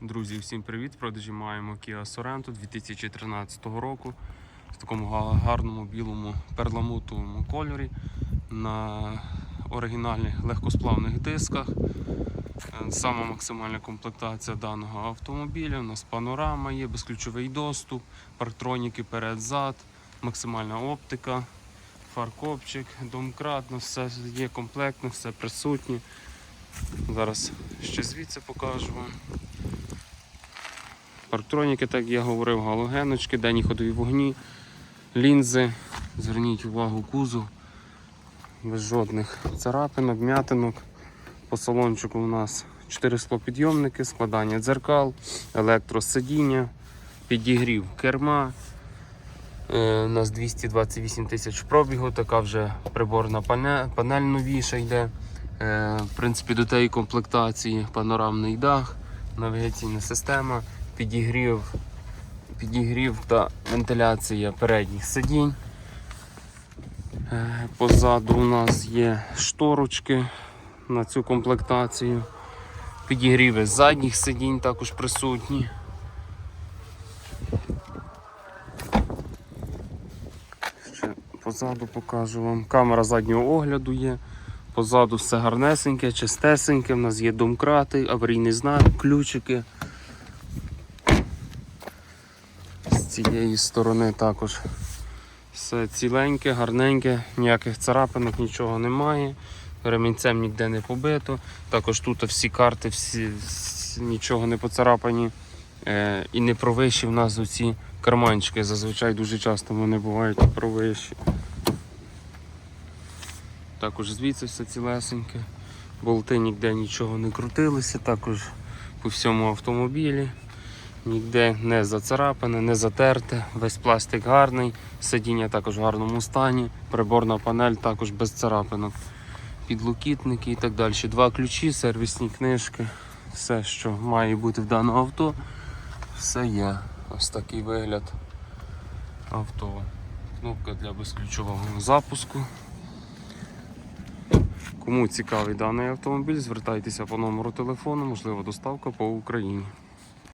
Друзі, всім привіт! В продажі маємо Kia Sorento 2013 року в такому гарному білому перламутровому кольорі на оригінальних легкосплавних дисках. Е, Сама максимальна комплектація даного автомобіля. У нас панорама є, безключовий доступ, парктроніки перед-зад, максимальна оптика, фаркопчик, домкрат, ну, все є комплектно, все присутнє. Зараз ще звідси покажу вам. Парктроніки, так я говорив, галогеночки, денні ходові вогні, лінзи. Зверніть увагу кузов. Без жодних царапинок, м'ятинок. По салончику у нас 4 склопідйомники, складання дзеркал, електросидіння, підігрів керма. Е, У нас 228 тисяч пробігу, така вже приборна пане- панель новіша йде. Е, В принципі, до тієї комплектації панорамний дах, навігаційна система, підігрів, підігрів та вентиляція передніх сидінь. Е, Позаду у нас є шторочки на цю комплектацію. Підігріви задніх сидінь також присутні. Ще позаду покажу вам. Камера заднього огляду є. Позаду все гарнесеньке, чистесеньке. У нас є домкрати, аварійний знак, ключики. Цієї сторони також все ціленьке, гарненьке, ніяких царапинок, нічого немає. Ремінцем ніде не побито. Також тут всі карти, всі, нічого не поцарапані. Е, і не провищі в нас оці карманчики. Зазвичай дуже часто вони бувають провищі. Також звідси все цілесеньке. Болти ніде нічого не крутилися, також по всьому автомобілі. Ніде не зацарапане, не затерте, весь пластик гарний, сидіння також в гарному стані, приборна панель також без царапинок, підлокітники і так далі. Два ключі, сервісні книжки, все, що має бути в даному авто, все є. Ось такий вигляд авто. Кнопка для безключового запуску. Кому цікавий даний автомобіль, звертайтеся по номеру телефону, можливо доставка по Україні.